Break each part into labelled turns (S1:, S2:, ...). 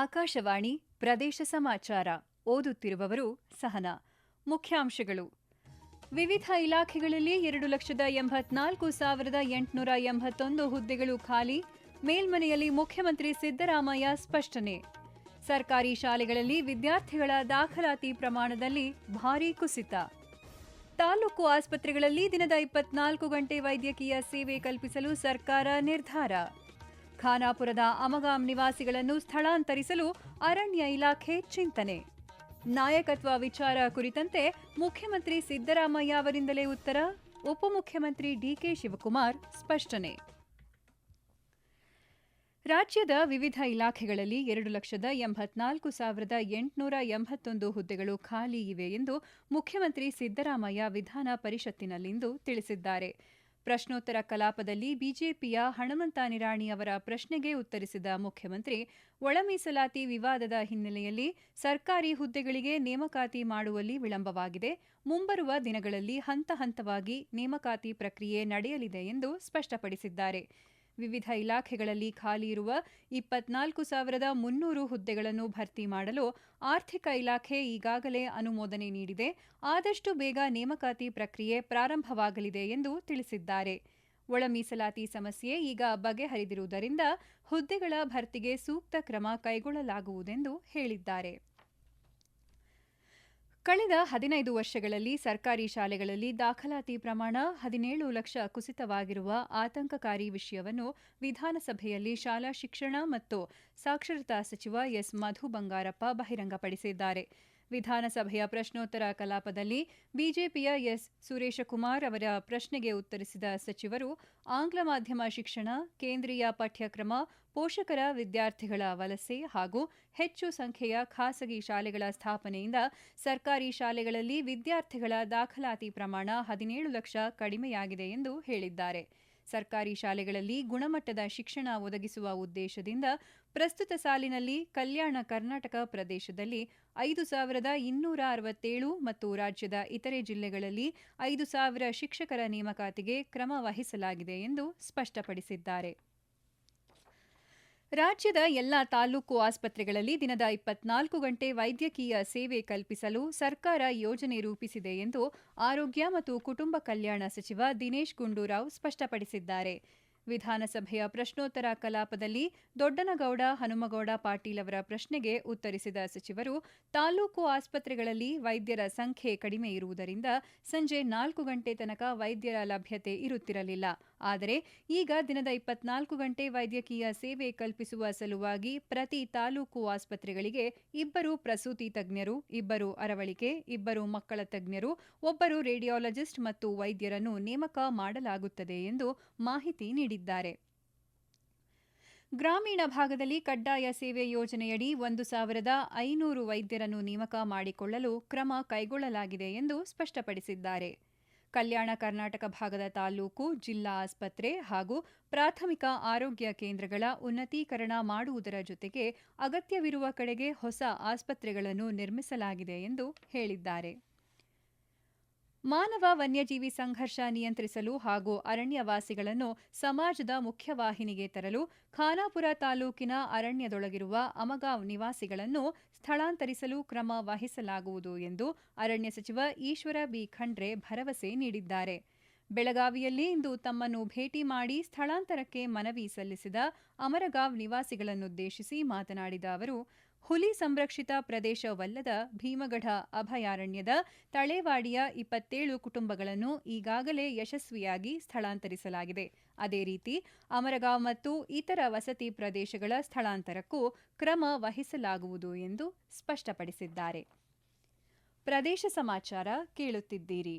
S1: ಆಕಾಶವಾಣಿ ಪ್ರದೇಶ ಸಮಾಚಾರ ಓದುತ್ತಿರುವವರು ಸಹನ ಮುಖ್ಯಾಂಶಗಳು ವಿವಿಧ ಇಲಾಖೆಗಳಲ್ಲಿ ಎರಡು ಲಕ್ಷದ ಎಂಬತ್ನಾಲ್ಕು ಸಾವಿರದ ಎಂಟುನೂರ ಎಂಬತ್ತೊಂದು ಹುದ್ದೆಗಳು ಖಾಲಿ ಮೇಲ್ಮನೆಯಲ್ಲಿ ಮುಖ್ಯಮಂತ್ರಿ ಸಿದ್ದರಾಮಯ್ಯ ಸ್ಪಷ್ಟನೆ ಸರ್ಕಾರಿ ಶಾಲೆಗಳಲ್ಲಿ ವಿದ್ಯಾರ್ಥಿಗಳ ದಾಖಲಾತಿ ಪ್ರಮಾಣದಲ್ಲಿ ಭಾರೀ ಕುಸಿತ ತಾಲೂಕು ಆಸ್ಪತ್ರೆಗಳಲ್ಲಿ ದಿನದ ಇಪ್ಪತ್ನಾಲ್ಕು ಗಂಟೆ ವೈದ್ಯಕೀಯ ಸೇವೆ ಕಲ್ಪಿಸಲು ಸರ್ಕಾರ ನಿರ್ಧಾರ ಖಾನಾಪುರದ ಅಮಗಾಂ ನಿವಾಸಿಗಳನ್ನು ಸ್ಥಳಾಂತರಿಸಲು ಅರಣ್ಯ ಇಲಾಖೆ ಚಿಂತನೆ ನಾಯಕತ್ವ ವಿಚಾರ ಕುರಿತಂತೆ ಮುಖ್ಯಮಂತ್ರಿ ಸಿದ್ದರಾಮಯ್ಯ ಅವರಿಂದಲೇ ಉತ್ತರ ಉಪಮುಖ್ಯಮಂತ್ರಿ ಡಿಕೆ ಶಿವಕುಮಾರ್ ಸ್ಪಷ್ಟನೆ ರಾಜ್ಯದ ವಿವಿಧ ಇಲಾಖೆಗಳಲ್ಲಿ ಎರಡು ಲಕ್ಷದ ಎಂಬತ್ನಾಲ್ಕು ಸಾವಿರದ ಎಂಟುನೂರ ಎಂಬತ್ತೊಂದು ಹುದ್ದೆಗಳು ಖಾಲಿ ಇವೆ ಎಂದು ಮುಖ್ಯಮಂತ್ರಿ ಸಿದ್ದರಾಮಯ್ಯ ವಿಧಾನ ಪರಿಷತ್ತಿನಲ್ಲಿಂದು ತಿಳಿಸಿದ್ದಾರೆ ಪ್ರಶ್ನೋತ್ತರ ಕಲಾಪದಲ್ಲಿ ಬಿಜೆಪಿಯ ಹಣಮಂತ ನಿರಾಣಿ ಅವರ ಪ್ರಶ್ನೆಗೆ ಉತ್ತರಿಸಿದ ಮುಖ್ಯಮಂತ್ರಿ ಒಳ ಮೀಸಲಾತಿ ವಿವಾದದ ಹಿನ್ನೆಲೆಯಲ್ಲಿ ಸರ್ಕಾರಿ ಹುದ್ದೆಗಳಿಗೆ ನೇಮಕಾತಿ ಮಾಡುವಲ್ಲಿ ವಿಳಂಬವಾಗಿದೆ ಮುಂಬರುವ ದಿನಗಳಲ್ಲಿ ಹಂತ ಹಂತವಾಗಿ ನೇಮಕಾತಿ ಪ್ರಕ್ರಿಯೆ ನಡೆಯಲಿದೆ ಎಂದು ಸ್ಪಷ್ಟಪಡಿಸಿದ್ದಾರೆ ವಿವಿಧ ಇಲಾಖೆಗಳಲ್ಲಿ ಖಾಲಿ ಇರುವ ಇಪ್ಪತ್ನಾಲ್ಕು ಸಾವಿರದ ಮುನ್ನೂರು ಹುದ್ದೆಗಳನ್ನು ಭರ್ತಿ ಮಾಡಲು ಆರ್ಥಿಕ ಇಲಾಖೆ ಈಗಾಗಲೇ ಅನುಮೋದನೆ ನೀಡಿದೆ ಆದಷ್ಟು ಬೇಗ ನೇಮಕಾತಿ ಪ್ರಕ್ರಿಯೆ ಪ್ರಾರಂಭವಾಗಲಿದೆ ಎಂದು ತಿಳಿಸಿದ್ದಾರೆ ಒಳ ಮೀಸಲಾತಿ ಸಮಸ್ಯೆ ಈಗ ಬಗೆಹರಿದಿರುವುದರಿಂದ ಹುದ್ದೆಗಳ ಭರ್ತಿಗೆ ಸೂಕ್ತ ಕ್ರಮ ಕೈಗೊಳ್ಳಲಾಗುವುದೆಂದು ಹೇಳಿದ್ದಾರೆ ಕಳೆದ ಹದಿನೈದು ವರ್ಷಗಳಲ್ಲಿ ಸರ್ಕಾರಿ ಶಾಲೆಗಳಲ್ಲಿ ದಾಖಲಾತಿ ಪ್ರಮಾಣ ಹದಿನೇಳು ಲಕ್ಷ ಕುಸಿತವಾಗಿರುವ ಆತಂಕಕಾರಿ ವಿಷಯವನ್ನು ವಿಧಾನಸಭೆಯಲ್ಲಿ ಶಾಲಾ ಶಿಕ್ಷಣ ಮತ್ತು ಸಾಕ್ಷರತಾ ಸಚಿವ ಎಸ್ ಮಧು ಬಂಗಾರಪ್ಪ ಬಹಿರಂಗಪಡಿಸಿದ್ದಾರೆ ವಿಧಾನಸಭೆಯ ಪ್ರಶ್ನೋತ್ತರ ಕಲಾಪದಲ್ಲಿ ಬಿಜೆಪಿಯ ಎಸ್ ಸುರೇಶಕುಮಾರ್ ಅವರ ಪ್ರಶ್ನೆಗೆ ಉತ್ತರಿಸಿದ ಸಚಿವರು ಆಂಗ್ಲ ಮಾಧ್ಯಮ ಶಿಕ್ಷಣ ಕೇಂದ್ರೀಯ ಪಠ್ಯಕ್ರಮ ಪೋಷಕರ ವಿದ್ಯಾರ್ಥಿಗಳ ವಲಸೆ ಹಾಗೂ ಹೆಚ್ಚು ಸಂಖ್ಯೆಯ ಖಾಸಗಿ ಶಾಲೆಗಳ ಸ್ಥಾಪನೆಯಿಂದ ಸರ್ಕಾರಿ ಶಾಲೆಗಳಲ್ಲಿ ವಿದ್ಯಾರ್ಥಿಗಳ ದಾಖಲಾತಿ ಪ್ರಮಾಣ ಹದಿನೇಳು ಲಕ್ಷ ಕಡಿಮೆಯಾಗಿದೆ ಎಂದು ಹೇಳಿದ್ದಾರೆ ಸರ್ಕಾರಿ ಶಾಲೆಗಳಲ್ಲಿ ಗುಣಮಟ್ಟದ ಶಿಕ್ಷಣ ಒದಗಿಸುವ ಉದ್ದೇಶದಿಂದ ಪ್ರಸ್ತುತ ಸಾಲಿನಲ್ಲಿ ಕಲ್ಯಾಣ ಕರ್ನಾಟಕ ಪ್ರದೇಶದಲ್ಲಿ ಐದು ಸಾವಿರದ ಇನ್ನೂರ ಅರವತ್ತೇಳು ಮತ್ತು ರಾಜ್ಯದ ಇತರೆ ಜಿಲ್ಲೆಗಳಲ್ಲಿ ಐದು ಸಾವಿರ ಶಿಕ್ಷಕರ ನೇಮಕಾತಿಗೆ ಕ್ರಮ ವಹಿಸಲಾಗಿದೆ ಎಂದು ಸ್ಪಷ್ಟಪಡಿಸಿದ್ದಾರೆ ರಾಜ್ಯದ ಎಲ್ಲ ತಾಲೂಕು ಆಸ್ಪತ್ರೆಗಳಲ್ಲಿ ದಿನದ ಇಪ್ಪತ್ನಾಲ್ಕು ಗಂಟೆ ವೈದ್ಯಕೀಯ ಸೇವೆ ಕಲ್ಪಿಸಲು ಸರ್ಕಾರ ಯೋಜನೆ ರೂಪಿಸಿದೆ ಎಂದು ಆರೋಗ್ಯ ಮತ್ತು ಕುಟುಂಬ ಕಲ್ಯಾಣ ಸಚಿವ ದಿನೇಶ್ ಗುಂಡೂರಾವ್ ಸ್ಪಷ್ಟಪಡಿಸಿದ್ದಾರೆ ವಿಧಾನಸಭೆಯ ಪ್ರಶ್ನೋತ್ತರ ಕಲಾಪದಲ್ಲಿ ದೊಡ್ಡನಗೌಡ ಹನುಮಗೌಡ ಪಾಟೀಲ್ ಅವರ ಪ್ರಶ್ನೆಗೆ ಉತ್ತರಿಸಿದ ಸಚಿವರು ತಾಲೂಕು ಆಸ್ಪತ್ರೆಗಳಲ್ಲಿ ವೈದ್ಯರ ಸಂಖ್ಯೆ ಕಡಿಮೆ ಇರುವುದರಿಂದ ಸಂಜೆ ನಾಲ್ಕು ಗಂಟೆ ತನಕ ವೈದ್ಯರ ಲಭ್ಯತೆ ಇರುತ್ತಿರಲಿಲ್ಲ ಆದರೆ ಈಗ ದಿನದ ಇಪ್ಪತ್ನಾಲ್ಕು ಗಂಟೆ ವೈದ್ಯಕೀಯ ಸೇವೆ ಕಲ್ಪಿಸುವ ಸಲುವಾಗಿ ಪ್ರತಿ ತಾಲೂಕು ಆಸ್ಪತ್ರೆಗಳಿಗೆ ಇಬ್ಬರು ಪ್ರಸೂತಿ ತಜ್ಞರು ಇಬ್ಬರು ಅರವಳಿಕೆ ಇಬ್ಬರು ಮಕ್ಕಳ ತಜ್ಞರು ಒಬ್ಬರು ರೇಡಿಯಾಲಜಿಸ್ಟ್ ಮತ್ತು ವೈದ್ಯರನ್ನು ನೇಮಕ ಮಾಡಲಾಗುತ್ತದೆ ಎಂದು ಮಾಹಿತಿ ನೀಡಿದ್ದಾರೆ ಗ್ರಾಮೀಣ ಭಾಗದಲ್ಲಿ ಕಡ್ಡಾಯ ಸೇವೆ ಯೋಜನೆಯಡಿ ಒಂದು ಸಾವಿರದ ಐನೂರು ವೈದ್ಯರನ್ನು ನೇಮಕ ಮಾಡಿಕೊಳ್ಳಲು ಕ್ರಮ ಕೈಗೊಳ್ಳಲಾಗಿದೆ ಎಂದು ಸ್ಪಷ್ಟಪಡಿಸಿದ್ದಾರೆ ಕಲ್ಯಾಣ ಕರ್ನಾಟಕ ಭಾಗದ ತಾಲೂಕು ಜಿಲ್ಲಾ ಆಸ್ಪತ್ರೆ ಹಾಗೂ ಪ್ರಾಥಮಿಕ ಆರೋಗ್ಯ ಕೇಂದ್ರಗಳ ಉನ್ನತೀಕರಣ ಮಾಡುವುದರ ಜೊತೆಗೆ ಅಗತ್ಯವಿರುವ ಕಡೆಗೆ ಹೊಸ ಆಸ್ಪತ್ರೆಗಳನ್ನು ನಿರ್ಮಿಸಲಾಗಿದೆ ಎಂದು ಹೇಳಿದ್ದಾರೆ ಮಾನವ ವನ್ಯಜೀವಿ ಸಂಘರ್ಷ ನಿಯಂತ್ರಿಸಲು ಹಾಗೂ ಅರಣ್ಯವಾಸಿಗಳನ್ನು ಸಮಾಜದ ಮುಖ್ಯವಾಹಿನಿಗೆ ತರಲು ಖಾನಾಪುರ ತಾಲೂಕಿನ ಅರಣ್ಯದೊಳಗಿರುವ ಅಮಗಾವ್ ನಿವಾಸಿಗಳನ್ನು ಸ್ಥಳಾಂತರಿಸಲು ಕ್ರಮ ವಹಿಸಲಾಗುವುದು ಎಂದು ಅರಣ್ಯ ಸಚಿವ ಈಶ್ವರ ಬಿ ಖಂಡ್ರೆ ಭರವಸೆ ನೀಡಿದ್ದಾರೆ ಬೆಳಗಾವಿಯಲ್ಲಿ ಇಂದು ತಮ್ಮನ್ನು ಭೇಟಿ ಮಾಡಿ ಸ್ಥಳಾಂತರಕ್ಕೆ ಮನವಿ ಸಲ್ಲಿಸಿದ ಅಮರಗಾವ್ ನಿವಾಸಿಗಳನ್ನುದ್ದೇಶಿಸಿ ಮಾತನಾಡಿದ ಅವರು ಹುಲಿ ಸಂರಕ್ಷಿತ ಪ್ರದೇಶವಲ್ಲದ ಭೀಮಗಢ ಅಭಯಾರಣ್ಯದ ತಳೇವಾಡಿಯ ಇಪ್ಪತ್ತೇಳು ಕುಟುಂಬಗಳನ್ನು ಈಗಾಗಲೇ ಯಶಸ್ವಿಯಾಗಿ ಸ್ಥಳಾಂತರಿಸಲಾಗಿದೆ ಅದೇ ರೀತಿ ಅಮರಗಾಂವ್ ಮತ್ತು ಇತರ ವಸತಿ ಪ್ರದೇಶಗಳ ಸ್ಥಳಾಂತರಕ್ಕೂ ಕ್ರಮ ವಹಿಸಲಾಗುವುದು ಎಂದು ಸ್ಪಷ್ಟಪಡಿಸಿದ್ದಾರೆ ಪ್ರದೇಶ ಸಮಾಚಾರ ಕೇಳುತ್ತಿದ್ದೀರಿ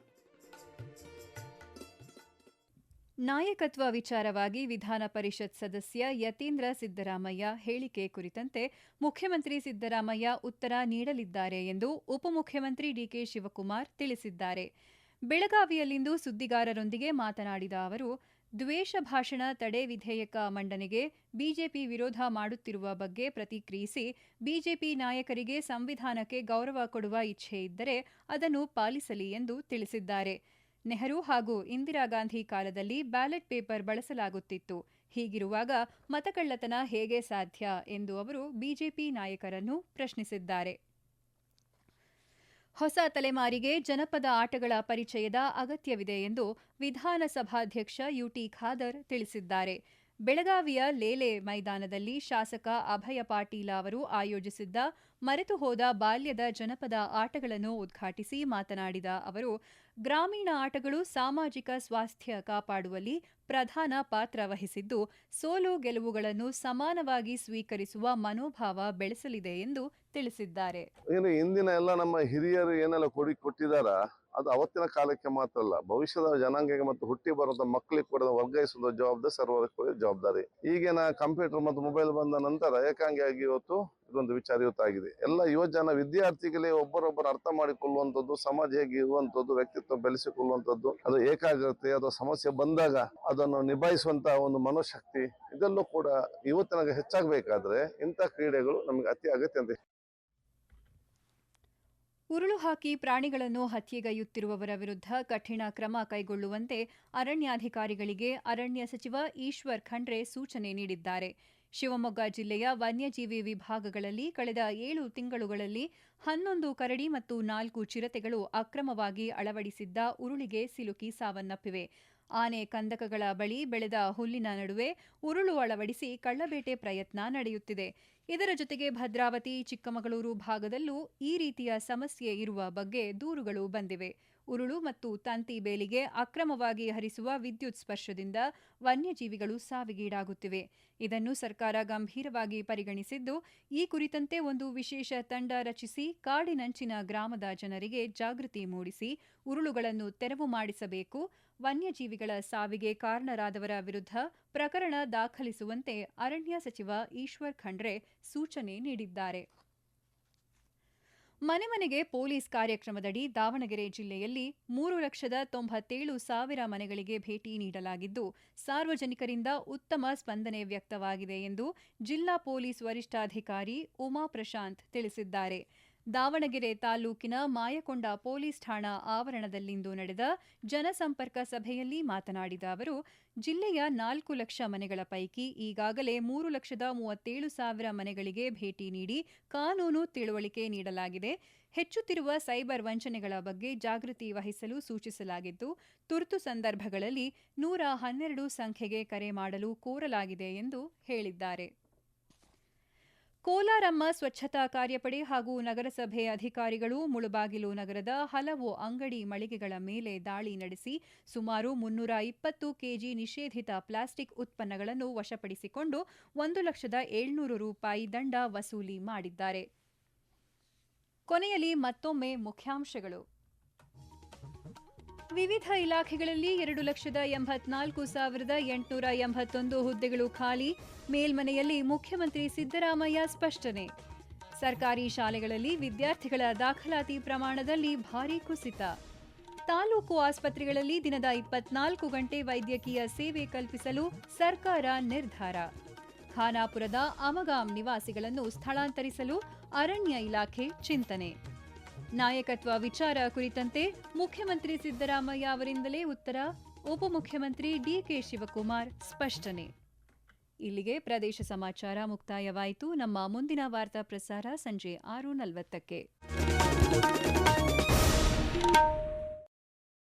S1: ನಾಯಕತ್ವ ವಿಚಾರವಾಗಿ ವಿಧಾನ ಪರಿಷತ್ ಸದಸ್ಯ ಯತೀಂದ್ರ ಸಿದ್ದರಾಮಯ್ಯ ಹೇಳಿಕೆ ಕುರಿತಂತೆ ಮುಖ್ಯಮಂತ್ರಿ ಸಿದ್ದರಾಮಯ್ಯ ಉತ್ತರ ನೀಡಲಿದ್ದಾರೆ ಎಂದು ಉಪಮುಖ್ಯಮಂತ್ರಿ ಡಿಕೆ ಶಿವಕುಮಾರ್ ತಿಳಿಸಿದ್ದಾರೆ ಬೆಳಗಾವಿಯಲ್ಲಿಂದು ಸುದ್ದಿಗಾರರೊಂದಿಗೆ ಮಾತನಾಡಿದ ಅವರು ದ್ವೇಷ ಭಾಷಣ ತಡೆ ವಿಧೇಯಕ ಮಂಡನೆಗೆ ಬಿಜೆಪಿ ವಿರೋಧ ಮಾಡುತ್ತಿರುವ ಬಗ್ಗೆ ಪ್ರತಿಕ್ರಿಯಿಸಿ ಬಿಜೆಪಿ ನಾಯಕರಿಗೆ ಸಂವಿಧಾನಕ್ಕೆ ಗೌರವ ಕೊಡುವ ಇಚ್ಛೆ ಇದ್ದರೆ ಅದನ್ನು ಪಾಲಿಸಲಿ ಎಂದು ತಿಳಿಸಿದ್ದಾರೆ ನೆಹರು ಹಾಗೂ ಇಂದಿರಾ ಗಾಂಧಿ ಕಾಲದಲ್ಲಿ ಬ್ಯಾಲೆಟ್ ಪೇಪರ್ ಬಳಸಲಾಗುತ್ತಿತ್ತು ಹೀಗಿರುವಾಗ ಮತಕಳ್ಳತನ ಹೇಗೆ ಸಾಧ್ಯ ಎಂದು ಅವರು ಬಿಜೆಪಿ ನಾಯಕರನ್ನು ಪ್ರಶ್ನಿಸಿದ್ದಾರೆ ಹೊಸ ತಲೆಮಾರಿಗೆ ಜನಪದ ಆಟಗಳ ಪರಿಚಯದ ಅಗತ್ಯವಿದೆ ಎಂದು ವಿಧಾನಸಭಾಧ್ಯಕ್ಷ ಯುಟಿ ಖಾದರ್ ತಿಳಿಸಿದ್ದಾರೆ ಬೆಳಗಾವಿಯ ಲೇಲೆ ಮೈದಾನದಲ್ಲಿ ಶಾಸಕ ಅಭಯ ಪಾಟೀಲ ಅವರು ಆಯೋಜಿಸಿದ್ದ ಮರೆತು ಹೋದ ಬಾಲ್ಯದ ಜನಪದ ಆಟಗಳನ್ನು ಉದ್ಘಾಟಿಸಿ ಮಾತನಾಡಿದ ಅವರು ಗ್ರಾಮೀಣ ಆಟಗಳು ಸಾಮಾಜಿಕ ಸ್ವಾಸ್ಥ್ಯ ಕಾಪಾಡುವಲ್ಲಿ ಪ್ರಧಾನ ಪಾತ್ರ ವಹಿಸಿದ್ದು ಸೋಲು ಗೆಲುವುಗಳನ್ನು ಸಮಾನವಾಗಿ ಸ್ವೀಕರಿಸುವ ಮನೋಭಾವ ಬೆಳೆಸಲಿದೆ ಎಂದು ತಿಳಿಸಿದ್ದಾರೆ
S2: ಇಂದಿನ ಎಲ್ಲ ನಮ್ಮ ಅದು ಅವತ್ತಿನ ಕಾಲಕ್ಕೆ ಮಾತ್ರ ಅಲ್ಲ ಭವಿಷ್ಯದ ಜನಾಂಗಕ್ಕೆ ಮತ್ತು ಹುಟ್ಟಿ ಬರುವಂತ ಮಕ್ಕಳಿಗೆ ಕೂಡ ವರ್ಗಾಯಿಸುವ ಜವಾಬ್ದಾರಿ ಸರ್ವರ ಜವಾಬ್ದಾರಿ ಈಗಿನ ಕಂಪ್ಯೂಟರ್ ಮತ್ತು ಮೊಬೈಲ್ ಬಂದ ನಂತರ ಏಕಾಂಗಿಯಾಗಿ ಇವತ್ತು ಇದೊಂದು ವಿಚಾರಯುತ ಆಗಿದೆ ಎಲ್ಲ ಯುವಜನ ವಿದ್ಯಾರ್ಥಿಗಳೇ ಒಬ್ಬರೊಬ್ಬರು ಅರ್ಥ ಮಾಡಿಕೊಳ್ಳುವಂಥದ್ದು ಸಮಾಜ ಹೇಗೆ ಇರುವಂತದ್ದು ವ್ಯಕ್ತಿತ್ವ ಬೆಳೆಸಿಕೊಳ್ಳುವಂಥದ್ದು ಅದು ಏಕಾಗ್ರತೆ ಅಥವಾ ಸಮಸ್ಯೆ ಬಂದಾಗ ಅದನ್ನು ನಿಭಾಯಿಸುವಂತಹ ಒಂದು ಮನೋಶಕ್ತಿ ಇದೆಲ್ಲೂ ಕೂಡ ಯುವತನಗೆ ಹೆಚ್ಚಾಗಬೇಕಾದ್ರೆ ಇಂಥ ಕ್ರೀಡೆಗಳು ನಮಗೆ ಅತಿ ಅಗತ್ಯ ಅಂತ
S1: ಉರುಳು ಹಾಕಿ ಪ್ರಾಣಿಗಳನ್ನು ಹತ್ಯೆಗೈಯುತ್ತಿರುವವರ ವಿರುದ್ಧ ಕಠಿಣ ಕ್ರಮ ಕೈಗೊಳ್ಳುವಂತೆ ಅರಣ್ಯಾಧಿಕಾರಿಗಳಿಗೆ ಅರಣ್ಯ ಸಚಿವ ಈಶ್ವರ್ ಖಂಡ್ರೆ ಸೂಚನೆ ನೀಡಿದ್ದಾರೆ ಶಿವಮೊಗ್ಗ ಜಿಲ್ಲೆಯ ವನ್ಯಜೀವಿ ವಿಭಾಗಗಳಲ್ಲಿ ಕಳೆದ ಏಳು ತಿಂಗಳುಗಳಲ್ಲಿ ಹನ್ನೊಂದು ಕರಡಿ ಮತ್ತು ನಾಲ್ಕು ಚಿರತೆಗಳು ಅಕ್ರಮವಾಗಿ ಅಳವಡಿಸಿದ್ದ ಉರುಳಿಗೆ ಸಿಲುಕಿ ಸಾವನ್ನಪ್ಪಿವೆ ಆನೆ ಕಂದಕಗಳ ಬಳಿ ಬೆಳೆದ ಹುಲ್ಲಿನ ನಡುವೆ ಉರುಳು ಅಳವಡಿಸಿ ಕಳ್ಳಬೇಟೆ ಪ್ರಯತ್ನ ನಡೆಯುತ್ತಿದೆ ಇದರ ಜೊತೆಗೆ ಭದ್ರಾವತಿ ಚಿಕ್ಕಮಗಳೂರು ಭಾಗದಲ್ಲೂ ಈ ರೀತಿಯ ಸಮಸ್ಯೆ ಇರುವ ಬಗ್ಗೆ ದೂರುಗಳು ಬಂದಿವೆ ಉರುಳು ಮತ್ತು ತಂತಿ ಬೇಲಿಗೆ ಅಕ್ರಮವಾಗಿ ಹರಿಸುವ ವಿದ್ಯುತ್ ಸ್ಪರ್ಶದಿಂದ ವನ್ಯಜೀವಿಗಳು ಸಾವಿಗೀಡಾಗುತ್ತಿವೆ ಇದನ್ನು ಸರ್ಕಾರ ಗಂಭೀರವಾಗಿ ಪರಿಗಣಿಸಿದ್ದು ಈ ಕುರಿತಂತೆ ಒಂದು ವಿಶೇಷ ತಂಡ ರಚಿಸಿ ಕಾಡಿನಂಚಿನ ಗ್ರಾಮದ ಜನರಿಗೆ ಜಾಗೃತಿ ಮೂಡಿಸಿ ಉರುಳುಗಳನ್ನು ತೆರವು ಮಾಡಿಸಬೇಕು ವನ್ಯಜೀವಿಗಳ ಸಾವಿಗೆ ಕಾರಣರಾದವರ ವಿರುದ್ಧ ಪ್ರಕರಣ ದಾಖಲಿಸುವಂತೆ ಅರಣ್ಯ ಸಚಿವ ಈಶ್ವರ್ ಖಂಡ್ರೆ ಸೂಚನೆ ನೀಡಿದ್ದಾರೆ ಮನೆ ಮನೆಗೆ ಪೊಲೀಸ್ ಕಾರ್ಯಕ್ರಮದಡಿ ದಾವಣಗೆರೆ ಜಿಲ್ಲೆಯಲ್ಲಿ ಮೂರು ಲಕ್ಷದ ತೊಂಬತ್ತೇಳು ಸಾವಿರ ಮನೆಗಳಿಗೆ ಭೇಟಿ ನೀಡಲಾಗಿದ್ದು ಸಾರ್ವಜನಿಕರಿಂದ ಉತ್ತಮ ಸ್ಪಂದನೆ ವ್ಯಕ್ತವಾಗಿದೆ ಎಂದು ಜಿಲ್ಲಾ ಪೊಲೀಸ್ ವರಿಷ್ಠಾಧಿಕಾರಿ ಉಮಾ ಪ್ರಶಾಂತ್ ತಿಳಿಸಿದ್ದಾರೆ ದಾವಣಗೆರೆ ತಾಲೂಕಿನ ಮಾಯಕೊಂಡ ಪೊಲೀಸ್ ಠಾಣಾ ಆವರಣದಲ್ಲಿಂದು ನಡೆದ ಜನಸಂಪರ್ಕ ಸಭೆಯಲ್ಲಿ ಮಾತನಾಡಿದ ಅವರು ಜಿಲ್ಲೆಯ ನಾಲ್ಕು ಲಕ್ಷ ಮನೆಗಳ ಪೈಕಿ ಈಗಾಗಲೇ ಮೂರು ಲಕ್ಷದ ಮೂವತ್ತೇಳು ಸಾವಿರ ಮನೆಗಳಿಗೆ ಭೇಟಿ ನೀಡಿ ಕಾನೂನು ತಿಳುವಳಿಕೆ ನೀಡಲಾಗಿದೆ ಹೆಚ್ಚುತ್ತಿರುವ ಸೈಬರ್ ವಂಚನೆಗಳ ಬಗ್ಗೆ ಜಾಗೃತಿ ವಹಿಸಲು ಸೂಚಿಸಲಾಗಿದ್ದು ತುರ್ತು ಸಂದರ್ಭಗಳಲ್ಲಿ ನೂರ ಹನ್ನೆರಡು ಸಂಖ್ಯೆಗೆ ಕರೆ ಮಾಡಲು ಕೋರಲಾಗಿದೆ ಎಂದು ಹೇಳಿದ್ದಾರೆ ಕೋಲಾರಮ್ಮ ಸ್ವಚ್ಛತಾ ಕಾರ್ಯಪಡೆ ಹಾಗೂ ನಗರಸಭೆ ಅಧಿಕಾರಿಗಳು ಮುಳುಬಾಗಿಲು ನಗರದ ಹಲವು ಅಂಗಡಿ ಮಳಿಗೆಗಳ ಮೇಲೆ ದಾಳಿ ನಡೆಸಿ ಸುಮಾರು ಮುನ್ನೂರ ಇಪ್ಪತ್ತು ಕೆಜಿ ನಿಷೇಧಿತ ಪ್ಲಾಸ್ಟಿಕ್ ಉತ್ಪನ್ನಗಳನ್ನು ವಶಪಡಿಸಿಕೊಂಡು ಒಂದು ಲಕ್ಷದ ಏಳ್ನೂರು ರೂಪಾಯಿ ದಂಡ ವಸೂಲಿ ಮಾಡಿದ್ದಾರೆ ಕೊನೆಯಲ್ಲಿ ಮತ್ತೊಮ್ಮೆ ಮುಖ್ಯಾಂಶಗಳು ವಿವಿಧ ಇಲಾಖೆಗಳಲ್ಲಿ ಎರಡು ಲಕ್ಷದ ಎಂಬತ್ನಾಲ್ಕು ಸಾವಿರದ ಎಂಟುನೂರ ಎಂಬತ್ತೊಂದು ಹುದ್ದೆಗಳು ಖಾಲಿ ಮೇಲ್ಮನೆಯಲ್ಲಿ ಮುಖ್ಯಮಂತ್ರಿ ಸಿದ್ದರಾಮಯ್ಯ ಸ್ಪಷ್ಟನೆ ಸರ್ಕಾರಿ ಶಾಲೆಗಳಲ್ಲಿ ವಿದ್ಯಾರ್ಥಿಗಳ ದಾಖಲಾತಿ ಪ್ರಮಾಣದಲ್ಲಿ ಭಾರೀ ಕುಸಿತ ತಾಲೂಕು ಆಸ್ಪತ್ರೆಗಳಲ್ಲಿ ದಿನದ ಇಪ್ಪತ್ನಾಲ್ಕು ಗಂಟೆ ವೈದ್ಯಕೀಯ ಸೇವೆ ಕಲ್ಪಿಸಲು ಸರ್ಕಾರ ನಿರ್ಧಾರ ಖಾನಾಪುರದ ಅಮಗಾಂ ನಿವಾಸಿಗಳನ್ನು ಸ್ಥಳಾಂತರಿಸಲು ಅರಣ್ಯ ಇಲಾಖೆ ಚಿಂತನೆ ನಾಯಕತ್ವ ವಿಚಾರ ಕುರಿತಂತೆ ಮುಖ್ಯಮಂತ್ರಿ ಸಿದ್ದರಾಮಯ್ಯ ಅವರಿಂದಲೇ ಉತ್ತರ ಉಪಮುಖ್ಯಮಂತ್ರಿ ಡಿಕೆ ಶಿವಕುಮಾರ್ ಸ್ಪಷ್ಟನೆ ಇಲ್ಲಿಗೆ ಪ್ರದೇಶ ಸಮಾಚಾರ ಮುಕ್ತಾಯವಾಯಿತು ನಮ್ಮ ಮುಂದಿನ ವಾರ್ತಾ ಪ್ರಸಾರ ಸಂಜೆ ಆರು ನಲವತ್ತಕ್ಕೆ